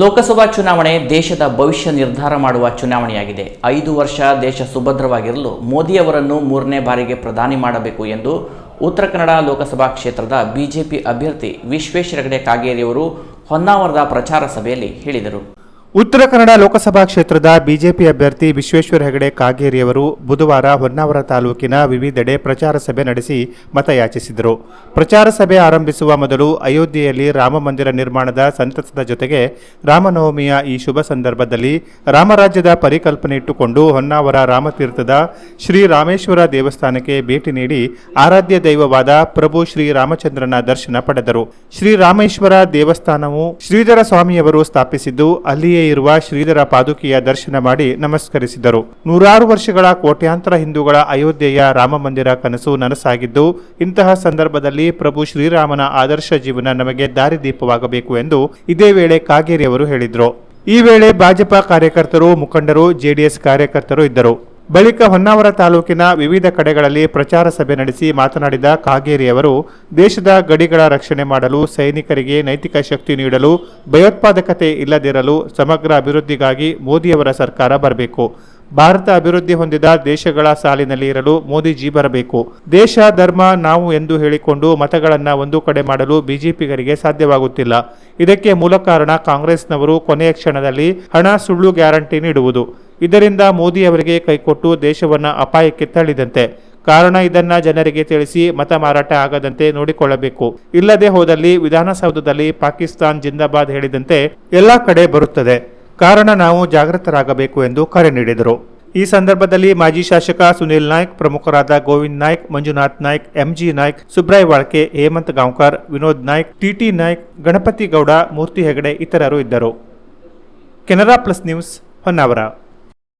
ಲೋಕಸಭಾ ಚುನಾವಣೆ ದೇಶದ ಭವಿಷ್ಯ ನಿರ್ಧಾರ ಮಾಡುವ ಚುನಾವಣೆಯಾಗಿದೆ. ಐದು ವರ್ಷ ದೇಶ ಸುಭದ್ರವಾಗಿರಲು ಮೋದಿಯವರನ್ನು ಮೂರನೇ ಬಾರಿಗೆ ಪ್ರಧಾನಿ ಮಾಡಬೇಕು ಎಂದು ಉತ್ತರ ಕನ್ನಡ ಲೋಕಸಭಾ ಕ್ಷೇತ್ರದ ಬಿಜೆಪಿ ಅಭ್ಯರ್ಥಿ ವಿಶ್ವೇಶ್ವರ ಹೆಗಡೆ ಕಾಗೇರಿಯವರು ಹೊನ್ನಾವರದ ಪ್ರಚಾರ ಸಭೆಯಲ್ಲಿ ಹೇಳಿದರು. ಉತ್ತರ ಕನ್ನಡ ಲೋಕಸಭಾ ಕ್ಷೇತ್ರದ ಬಿಜೆಪಿ ಅಭ್ಯರ್ಥಿ ವಿಶ್ವೇಶ್ವರ ಹೆಗಡೆ ಕಾಗೇರಿಯವರು ಬುಧವಾರ ಹೊನ್ನಾವರ ತಾಲೂಕಿನ ವಿವಿಧೆಡೆ ಪ್ರಚಾರ ಸಭೆ ನಡೆಸಿ ಮತಯಾಚಿಸಿದರು. ಪ್ರಚಾರ ಸಭೆ ಆರಂಭಿಸುವ ಮೊದಲು ಅಯೋಧ್ಯೆಯಲ್ಲಿ ರಾಮಮಂದಿರ ನಿರ್ಮಾಣದ ಸಂತಸದ ಜೊತೆಗೆ ರಾಮನವಮಿಯ ಈ ಶುಭ ಸಂದರ್ಭದಲ್ಲಿ ರಾಮರಾಜ್ಯದ ಪರಿಕಲ್ಪನೆ ಇಟ್ಟುಕೊಂಡು ಹೊನ್ನಾವರ ರಾಮತೀರ್ಥದ ಶ್ರೀ ರಾಮೇಶ್ವರ ದೇವಸ್ಥಾನಕ್ಕೆ ಭೇಟಿ ನೀಡಿ ಆರಾಧ್ಯ ದೈವವಾದ ಪ್ರಭು ಶ್ರೀ ರಾಮಚಂದ್ರನ ದರ್ಶನ ಪಡೆದರು. ಶ್ರೀ ರಾಮೇಶ್ವರ ದೇವಸ್ಥಾನವು ಶ್ರೀಧರ ಸ್ವಾಮಿಯವರು ಸ್ಥಾಪಿಸಿದ್ದು ಅಲ್ಲಿಯೇ ಇರುವ ಶ್ರೀಧರ ಪಾದುಕೆಯ ದರ್ಶನ ಮಾಡಿ ನಮಸ್ಕರಿಸಿದರು. ನೂರಾರು ವರ್ಷಗಳ ಕೋಟ್ಯಾಂತರ ಹಿಂದೂಗಳ ಅಯೋಧ್ಯೆಯ ರಾಮ ಮಂದಿರ ಕನಸು ನನಸಾಗಿದ್ದು, ಇಂತಹ ಸಂದರ್ಭದಲ್ಲಿ ಪ್ರಭು ಶ್ರೀರಾಮನ ಆದರ್ಶ ಜೀವನ ನಮಗೆ ದಾರಿದೀಪವಾಗಬೇಕು ಎಂದು ಇದೇ ವೇಳೆ ಕಾಗೇರಿ ಅವರು ಹೇಳಿದರು. ಈ ವೇಳೆ ಭಾಜಪಾ ಕಾರ್ಯಕರ್ತರು, ಮುಖಂಡರು, ಜೆಡಿಎಸ್ ಕಾರ್ಯಕರ್ತರು ಇದ್ದರು. ಬಳಿಕ ಹೊನ್ನಾವರ ತಾಲೂಕಿನ ವಿವಿಧ ಕಡೆಗಳಲ್ಲಿ ಪ್ರಚಾರ ಸಭೆ ನಡೆಸಿ ಮಾತನಾಡಿದ ಕಾಗೇರಿ ಅವರು, ದೇಶದ ಗಡಿಗಳ ರಕ್ಷಣೆ ಮಾಡಲು ಸೈನಿಕರಿಗೆ ನೈತಿಕ ಶಕ್ತಿ ನೀಡಲು ಭಯೋತ್ಪಾದಕತೆ ಇಲ್ಲದಿರಲು ಸಮಗ್ರ ಅಭಿವೃದ್ಧಿಗಾಗಿ ಮೋದಿಯವರ ಸರ್ಕಾರ ಬರಬೇಕು. ಭಾರತ ಅಭಿವೃದ್ಧಿ ಹೊಂದಿದ ದೇಶಗಳ ಸಾಲಿನಲ್ಲಿ ಇರಲು ಮೋದಿಜಿ ಬರಬೇಕು. ದೇಶ, ಧರ್ಮ, ನಾವು ಎಂದು ಹೇಳಿಕೊಂಡು ಮತಗಳನ್ನು ಒಂದು ಕಡೆ ಮಾಡಲು ಬಿಜೆಪಿಗರಿಗೆ ಸಾಧ್ಯವಾಗುತ್ತಿಲ್ಲ. ಇದಕ್ಕೆ ಮೂಲ ಕಾರಣ ಕಾಂಗ್ರೆಸ್ನವರು ಕೊನೆಯ ಕ್ಷಣದಲ್ಲಿ ಹಣ ಸುಳ್ಳು ಗ್ಯಾರಂಟಿ ನೀಡುವುದು. ಇದರಿಂದ ಮೋದಿ ಅವರಿಗೆ ಕೈಕೊಟ್ಟು ದೇಶವನ್ನು ಅಪಾಯಕ್ಕೆ ತಳ್ಳಿದಂತೆ. ಕಾರಣ ಇದನ್ನ ಜನರಿಗೆ ತಿಳಿಸಿ ಮತ ಮಾರಾಟ ಆಗದಂತೆ ನೋಡಿಕೊಳ್ಳಬೇಕು. ಇಲ್ಲದೆ ಹೋದಲ್ಲಿ ವಿಧಾನಸೌಧದಲ್ಲಿ ಪಾಕಿಸ್ತಾನ್ ಜಿಂದಾಬಾದ್ ಹೇಳಿದಂತೆ ಎಲ್ಲಾ ಕಡೆ ಬರುತ್ತದೆ. ಕಾರಣ ನಾವು ಜಾಗೃತರಾಗಬೇಕು ಎಂದು ಕರೆ ನೀಡಿದರು. ಈ ಸಂದರ್ಭದಲ್ಲಿ ಮಾಜಿ ಶಾಸಕ ಸುನಿಲ್ ನಾಯ್ಕ್, ಪ್ರಮುಖರಾದ Govind Naik, Manjunath Naik, M G Naik, Subray Walke, Hemant Gaonkar, Vinod Naik, T T Naik, Ganapati Gowda, Murthy Hegde ಇತರರು ಇದ್ದರು. Canara plus news Honnavar.